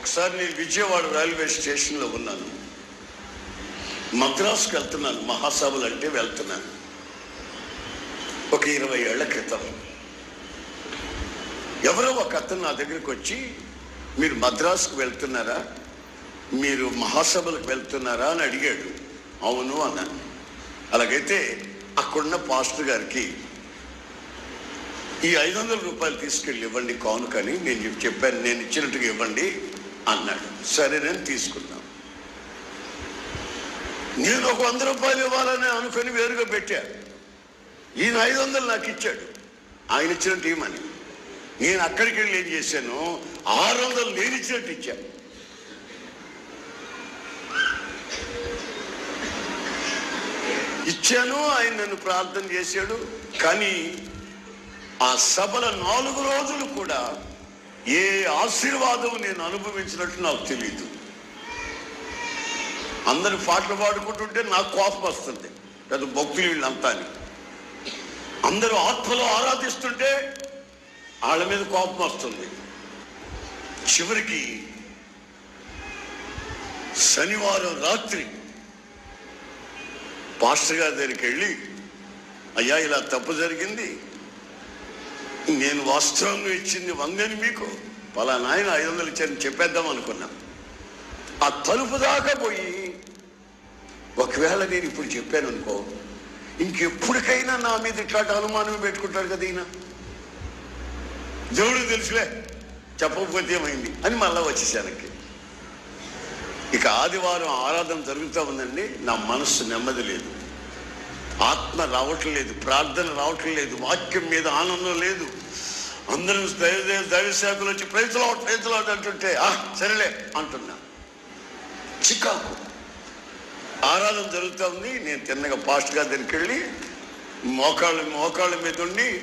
ఒకసారి నేను విజయవాడ రైల్వే స్టేషన్లో ఉన్నాను. మద్రాసుకు వెళ్తున్నాను మహాసభలు అంటే వెళ్తున్నాను. ఒక ఇరవై ఏళ్ళ క్రితం. ఎవరో ఒక అతను నా దగ్గరికి వచ్చి మీరు మద్రాసుకు వెళ్తున్నారా? మీరు మహాసభలకు వెళ్తున్నారా? అని అడిగాడు. అవును అన్నాను. అలాగైతే అక్కడున్న పాస్టర్ గారికి ఈ ఐదు వందల రూపాయలు తీసుకెళ్ళి ఇవ్వండి కానుకని నేను చెప్పాను. నేను ఇచ్చినట్టుగా ఇవ్వండి. అన్నాడు. సరేనని తీసుకున్నాం నేను ఒక వంద రూపాయలు ఇవ్వాలని అనుకుని వేరుగా పెట్టాను ఈయన ఐదు వందలు నాకు ఇచ్చాడు. ఆయన ఇచ్చినట్టు అని నేను అక్కడికి వెళ్ళి ఏం చేశాను? ఆరు వందలు నేను ఇచ్చినట్టు ఇచ్చాను ఇచ్చాను ఆయన నన్ను ప్రార్థన చేశాడు. కానీ ఆ సభల నాలుగు రోజులు కూడా ఏ ఆశీర్వాదం నేను అనుభవించినట్టు నాకు తెలియదు అందరు పాటలు పాడుకుంటుంటే నాకు కోపం వస్తుంది. పెద్ద భక్తులు వీళ్ళంతా అని. అందరూ ఆత్మలో ఆరాధిస్తుంటే వాళ్ళ మీద కోపం వస్తుంది. చివరికి శనివారం రాత్రి పాస్టర్ గారి దగ్గరికి వెళ్ళి అయ్యా ఇలా తప్పు జరిగింది. నేను వాస్తవంగా ఇచ్చింది వందని మీకు. పలానా ఆయన ఐదు వందలు ఇచ్చారని చెప్పేద్దాం అనుకున్నా. ఆ తలుపు దాకా పోయి ఒకవేళ నేను ఇప్పుడు చెప్పాను అనుకో ఇంకెప్పటికైనా నా మీద ఇట్లాంటి అనుమానం పెట్టుకుంటారు కదా ఈయన. దేవుడు తెలుసులే చెప్పకపోతే ఏమైంది అని మళ్ళా వచ్చేసానికి. ఇక ఆదివారం ఆరాధన జరుగుతూ ఉందండి నా మనస్సు నెమ్మది లేదు. ఆత్మ రావటం లేదు ప్రార్థన రావటం లేదు వాక్యం మీద ఆనందం లేదు. అందరూ దైవశాఖలు దైవ సేవకులు వచ్చి ప్రైతులు ప్రైతులు అంటుంటే ఆ సరేలే అంటున్నా. చికాకు. ఆరాధన జరుగుతూ ఉంది నేను తిన్నగా పాస్ట్ గారి దగ్గరికి వెళ్ళి మోకాళ్ళ మోకాళ్ళ మీద ఉండి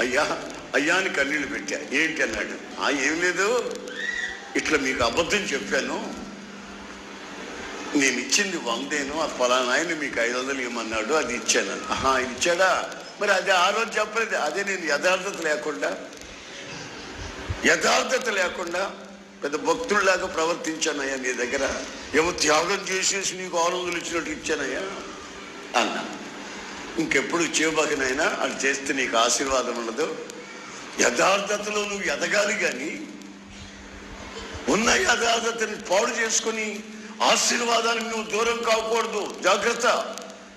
అయ్యా అయ్యా అని కన్నీళ్ళు పెట్టా. ఏంటి అన్నాడు. ఆ ఏం లేదు. ఇట్లా మీకు అబద్ధం చెప్పాను. నేను ఇచ్చింది వందేను ఆ ఫలానా ఆయన మీకు ఐదు వందలు ఇవ్వమన్నాడు అది ఇచ్చాను. ఆహా ఇచ్చాడా? మరి అది ఆ రోజు చెప్పలేదు. అదే నేను యథార్థత లేకుండా యథార్థత లేకుండా పెద్ద భక్తుల్లాగా ప్రవర్తించానయ్యా నీ దగ్గర. ఏమో త్యాగం చేసేసి నీకు ఆరు వందలు ఇచ్చినట్టు ఇచ్చానయ్యా అన్నా. ఇంకెప్పుడు చేయబాకనైనా అది చేస్తే నీకు ఆశీర్వాదం ఉండదు. యథార్థతలో నువ్వు ఎదగాలి కానీ ఉన్న యథార్థతని పాడు చేసుకొని ఆశీర్వాదానికి నువ్వు దూరం కాకూడదు జాగ్రత్త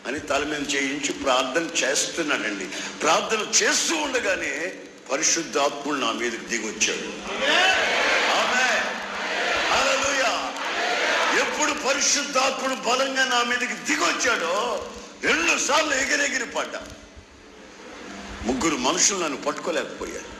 అని తలమేం చేయించి ప్రార్థన చేస్తున్నాడండి. ప్రార్థన చేస్తూ ఉండగానే పరిశుద్ధాత్ముడు నా మీదకి దిగొచ్చాడు. ఆమేన్. ఎప్పుడు పరిశుద్ధాత్ముడు బలంగా నా మీదకి దిగొచ్చాడో రెండు సార్లు ఎగిరెగిరి పడ్డా. ముగ్గురు మనుషులు నన్ను పట్టుకోలేకపోయారు.